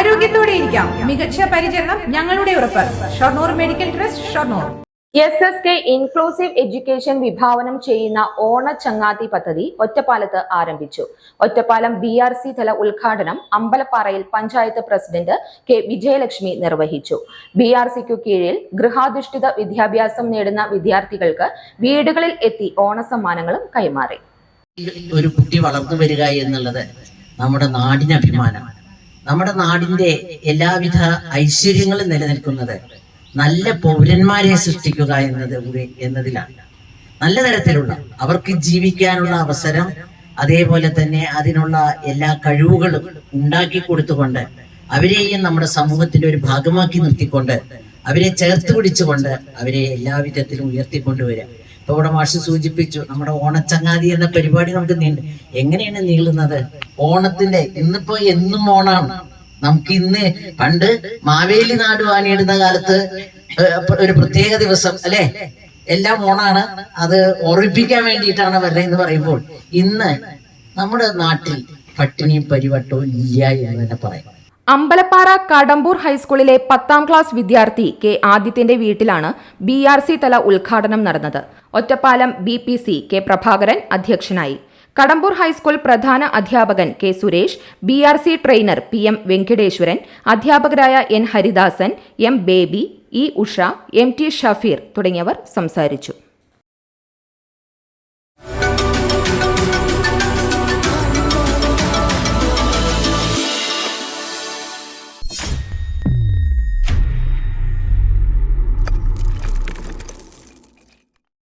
ആരോഗ്യത്തോടെ ഇരിക്കാം. മികച്ച പരിചരണം ഞങ്ങളുടെ ഉറപ്പ്. Shoranur medical trust Shoranur. S S K inclusive education വിഭാവനം ചെയ്യുന്ന ഓണ ചങ്ങാതി പദ്ധതി ഒറ്റപ്പാലത്ത് ആരംഭിച്ചു. ഒറ്റപ്പാലം ബി ആർ സി തല ഉദ്ഘാടനം അമ്പലപ്പാറയിൽ പഞ്ചായത്ത് പ്രസിഡന്റ് കെ വിജയലക്ഷ്മി നിർവഹിച്ചു. ബി ആർ സിക്കു കീഴിൽ ഗൃഹാധിഷ്ഠിത വിദ്യാഭ്യാസം നേടുന്ന വിദ്യാർത്ഥികൾക്ക് വീടുകളിൽ എത്തി ഓണസമ്മാനങ്ങളും കൈമാറി. ഒരു കുട്ടി വളർന്നു വരിക എന്നുള്ളത് നമ്മുടെ നാടിന് അഭിമാനമാണ്. നമ്മുടെ നാടിന്റെ എല്ലാവിധ ഐശ്വര്യങ്ങളും നിലനിൽക്കുന്നത് നല്ല പൗരന്മാരെ സൃഷ്ടിക്കുക എന്നത് എന്നതിലാണ്. നല്ല തരത്തിലുള്ള അവർക്ക് ജീവിക്കാനുള്ള അവസരം അതേപോലെ തന്നെ അതിനുള്ള എല്ലാ കഴിവുകളും ഉണ്ടാക്കി കൊടുത്തുകൊണ്ട് അവരെയും നമ്മുടെ സമൂഹത്തിന്റെ ഒരു ഭാഗമാക്കി നിർത്തിക്കൊണ്ട് അവരെ ചേർത്ത് പിടിച്ചുകൊണ്ട് അവരെ എല്ലാവിധത്തിലും ഉയർത്തിക്കൊണ്ടുവരിക. ഇവിടെ മാഷ് സൂചിപ്പിച്ചു നമ്മുടെ ഓണച്ചങ്ങാതി എന്ന പരിപാടി നമുക്ക് നീണ്ട് എങ്ങനെയാണ് നീളുന്നത്? ഓണത്തിന്റെ ഇന്നിപ്പോ എന്നും ഓണാണ്. നമുക്ക് ഇന്ന് പണ്ട് മാവേലി നാട് വാണിയിടുന്ന കാലത്ത് ഒരു പ്രത്യേക ദിവസം അല്ലെ? എല്ലാം ഓണാണ്. അത് ഓർമ്മിപ്പിക്കാൻ വേണ്ടിയിട്ടാണ് വരുന്നത് എന്ന് പറയുമ്പോൾ ഇന്ന് നമ്മുടെ നാട്ടിൽ പട്ടിണിയും പരിവട്ടവും ഇല്ല എന്ന് തന്നെ പറയാം. അമ്പലപ്പാറ കടമ്പൂർ ഹൈസ്കൂളിലെ പത്താം ക്ലാസ് വിദ്യാർത്ഥി കെ ആദിത്യന്റെ വീട്ടിലാണ് ബി ആർ സി തല ഉദ്ഘാടനം നടന്നത്. Ottapalam B P C K Prabhakaran അധ്യക്ഷനായി. കടമ്പൂർ ഹൈസ്കൂൾ പ്രധാന അധ്യാപകൻ K Suresh B R C trainer P M Venkateswaran അധ്യാപകരായ N Haridasan M Baby E Usha M T Shafeer തുടങ്ങിയവർ സംസാരിച്ചു.